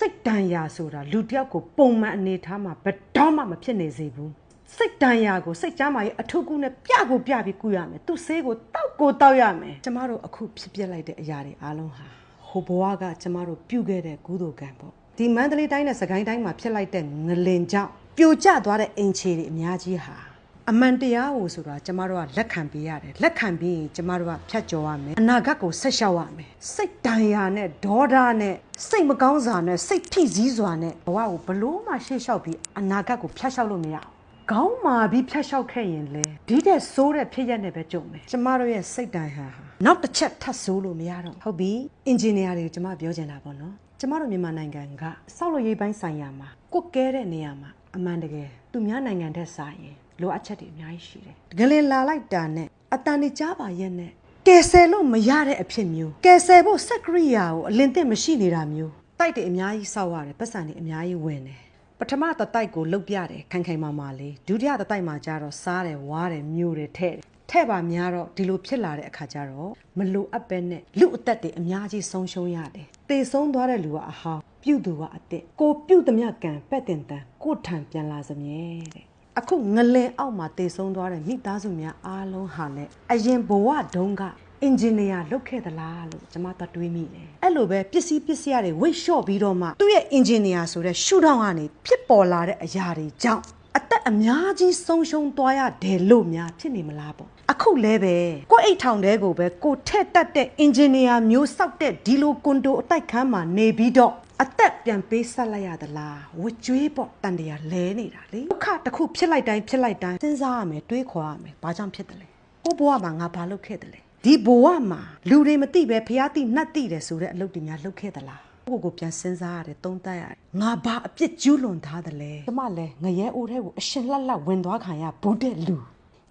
စိတ်တန်ရာဆိုတာလူတစ်ယောက်ကိုပုံမှန်အနေထားမှာဘယ်တော့မှမဖြစ်နေစေဘူးစိတ်တန်ရာကိုစိတ်ကြမ်းမာရေးအထုပ်ကူနဲ့ပြကိုပြပြီးကုရမယ်သူဆေးကိုတောက်ကိုတောက်ရမယ်ကျမတို့အခုဖြစ်ပြလိုက်တဲ့အရာတွေအားလုံးဟာဟိုဘဝကကျမတို့ပြုခဲ့တဲ့ကုသိုလ်ကံပေါ့ဒီမန္တလေးတိုင်းနဲ့စကိုင်းတိုင်းမှာဖြစ်လိုက်တဲ့ငလင်ကြောင့်ပြိုကျသွားတဲ့အိမ်ခြေတွေအများကြီးဟာ အမှန်တရားကိုဆိုတာကျမတို့ကလက်ခံပေးရတယ်လက်ခံပြီးရင်ကျမတို့ကဖြတ်ကျော်ရမယ်အနာဂတ်ကိုဆက်လျှောက်ရမယ်စိတ်တန်ရာနဲ့ဒေါသနဲ့စိတ်မကောင်းစွာနဲ့စိတ်ဖိစီးစွာနဲ့ဘဝကိုဘလို့မှရှေ့လျှောက်ပြီးအနာဂတ်ကိုဖြတ်လျှောက်လို့မရအောင်ခေါင်းမာပြီးဖြတ်လျှောက်ခဲ့ရင်လေဒီတဲ့ဆိုးတဲ့ဖြစ်ရက်နဲ့ပဲကြုံမယ်ကျမတို့ရဲ့စိတ်တန်ဟာဟာနောက်တစ်ချက်ထပ်ဆိုးလို့မရတော့ဘူးဟုတ်ပြီအင်ဂျင်နီယာတွေကိုကျမပြောချင်တာပေါ့နော်ကျမတို့မြန်မာနိုင်ငံကစောက်လို့ရေးပိုင်းဆိုင်ရာမှာကုတ်ကဲတဲ့နေရာမှာအမှန်တကယ်သူများနိုင်ငံတဲ့ဆိုင်ရင် လိုအပ်ချက်တွေအများကြီးရှိတယ်။တကယ်လည်းလာလိုက်တာနဲ့အတန်နေကြပါရဲ့နဲ့ကယ်ဆယ်လို့မရတဲ့အဖြစ်မျိုးကယ်ဆယ်ဖို့စက်ကရိယာကိုအလင်းသင့်မရှိနေတာမျိုးတိုက်တွေအများကြီးစောက်ရတယ်ပတ်စံတွေအများကြီးဝင်တယ်ပထမတတိုက်ကိုလုတ်ပြတယ်ခိုင်ခိုင်မာမာလေးဒုတိယတတိုက်မှာကျတော့စားတယ်ဝါးတယ်မျိုးတယ်ထဲ့တယ်ထဲ့ပါများတော့ဒီလိုဖြစ်လာတဲ့အခါကျတော့မလိုအပ်ပဲနဲ့လူအသက်တွေအများကြီးဆုံးရှုံးရတယ်တေဆုံးသွားတဲ့လူကအဟောင်းပြုတ်သူကအစ်စ်ကိုပြုတ်သမျှကံပက်တင်တန်ကိုထံပြန်လာစမြဲတဲ့ အခုငလင်အောက်မှာတည်ဆုံးသွားတဲ့မိသားစုများအားလုံးဟာလည်းအရင်ဘဝတုန်းကအင်ဂျင်နီယာလုပ်ခဲ့သလားလို့ကျွန်မသတွေးမိတယ်အဲ့လိုပဲပစ္စည်းပစ္စည်းတွေဝိတ်လျှော့ပြီးတော့မှသူ့ရဲ့အင်ဂျင်နီယာဆိုတဲ့ရှုထောင့်ကနေဖြစ်ပေါ်လာတဲ့အရာတွေကြောင့်အသက်အများကြီးဆုံးရှုံးသွားရတယ်လို့များဖြစ်နေမလားပေါ့အခုလဲပဲကိုအိတ်ထောင်တဲကိုပဲကိုထက်တက်တဲ့အင်ဂျင်နီယာမျိုးစောက်တဲ့ဒီလိုကွန်ဒိုအတိုက်ခန်းမှာနေပြီးတော့ အသက်ပြန်ပေးဆက်လိုက်ရသလားဝကြွေးပေါ့တန်တရာလဲနေတာလေဒုက္ခတစ်ခုဖြစ်လိုက်တိုင်းဖြစ်လိုက်တိုင်းစဉ်းစားရမယ်တွေးခေါ်ရမယ်ဘာကြောင့်ဖြစ်တယ်လဲဟိုဘဝမှာငါဘာလုပ်ခဲ့တယ်လဲဒီဘဝမှာလူတွေမသိပဲဖျားသိနှက်သိတယ်ဆိုတဲ့အလုပ်တွေများလုပ်ခဲ့သလားကိုယ့်ကိုယ်ပြန်စဉ်းစားရတယ်သုံးသပ်ရတယ်ငါဘာအပြစ်ကျူးလွန်ထားတယ်လဲကျမလဲငရဲအိုးထဲကိုအရှင်လှလှဝင်သွားခံရဘုဒ္ဓလူ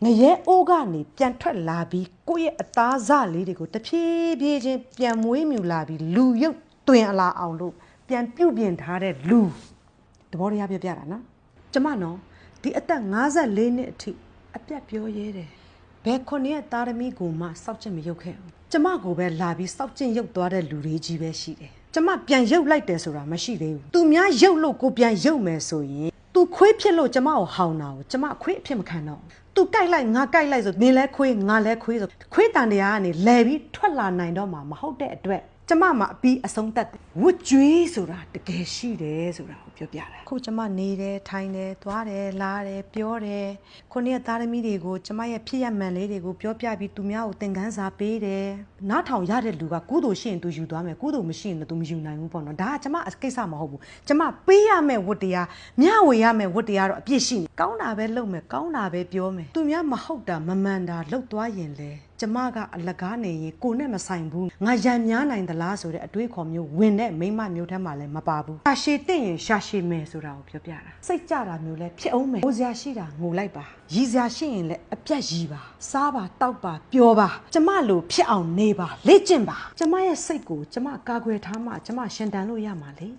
ငရဲအိုးကနေပြန်ထွက်လာပြီးကိုယ့်ရဲ့အသားစလေးတွေကိုတဖြည်းဖြည်းချင်းပြန်မွေးမြူလာပြီးလူရုပ်တွင်အလာအောင်လို့ ပြန်ပြုတ်ပြင်ထားတဲ့လူသဘောတရားပြောပြတာနော်ကျမနော်ဒီအသက်54နှစ်အထိအပြတ်ပြောရဲတယ်ဘယ်ခုနှစ်သားသမီးကိုမှစောက်ချင်မရုပ်ခဲ့ဘူးကျမကိုပဲလာပြီးစောက်ချင်ရုပ်သွားတဲ့လူတွေကြီးပဲရှိတယ်ကျမပြန်ရုပ်လိုက်တယ်ဆိုတာမရှိသေးဘူးသူများရုပ်လို့ကိုပြန်ရုပ်မယ်ဆိုရင်သူခွေးဖြစ်လို့ကျမကိုဟောင်းတာကိုကျမခွေးအဖြစ်မခံတော့ဘူးသူကြိုက်လိုက်ငါကြိုက်လိုက်ဆိုနင်လဲခွေးငါလဲခွေးဆိုခွေးတန်တရားကနေလဲပြီးထွက်လာနိုင်တော့မှာမဟုတ်တဲ့အတွက် ကျမမှာအပြီးအဆုံးသက်တယ်ဝတ်ကြွေးဆိုတာတကယ်ရှိတယ်ဆိုတာကိုပြောပြတာခုကျမနေတယ်ထိုင်တယ်သွားတယ်လာတယ်ပြောတယ်ခုနှစ်ရက်သားသမီးတွေကိုကျမရဲ့ဖြစ်ရမှန်လေးတွေကိုပြောပြပြီးသူများကိုသင်ခန်းစာပေးတယ်နားထောင်ရတဲ့လူကကုသိုလ်ရှိရင်သူယူသွားမယ်ကုသိုလ်မရှိရင်တော့သူမယူနိုင်ဘူးပေါ့နော်ဒါကကျမအကိစ္စမဟုတ်ဘူးကျမပေးရမယ့်ဝတ္တရားမျှဝေရမယ့်ဝတ္တရားတော့အပြည့်ရှိနေကောင်းတာပဲလုပ်မယ်ကောင်းတာပဲပြောမယ်သူများမဟုတ်တာမမှန်တာလုပ်သွားရင်လေ ကျမကအလကားနေရင်ကိုနဲ့မဆိုင်ဘူးငါရံများနိုင်သလားဆိုတဲ့အတွေးခေါ်မျိုးဝင်တဲ့မိမမျိုးထဲမှာလည်းမပါဘူးရှာရှည်တဲ့ရင်ရှာရှည်မယ်ဆိုတာကိုပြောပြတာစိတ်ကြတာမျိုးလဲဖြစ်အောင်မယ်ငိုစရာရှိတာငိုလိုက်ပါရည်စရာရှိရင်လည်းအပြတ်ရည်ပါစားပါတောက်ပါပျော်ပါကျမလိုဖြစ်အောင်နေပါလေ့ကျင့်ပါကျမရဲ့စိတ်ကိုကျမကာကွယ်ထားမှကျမရှင်တန်လို့ရမှာလေ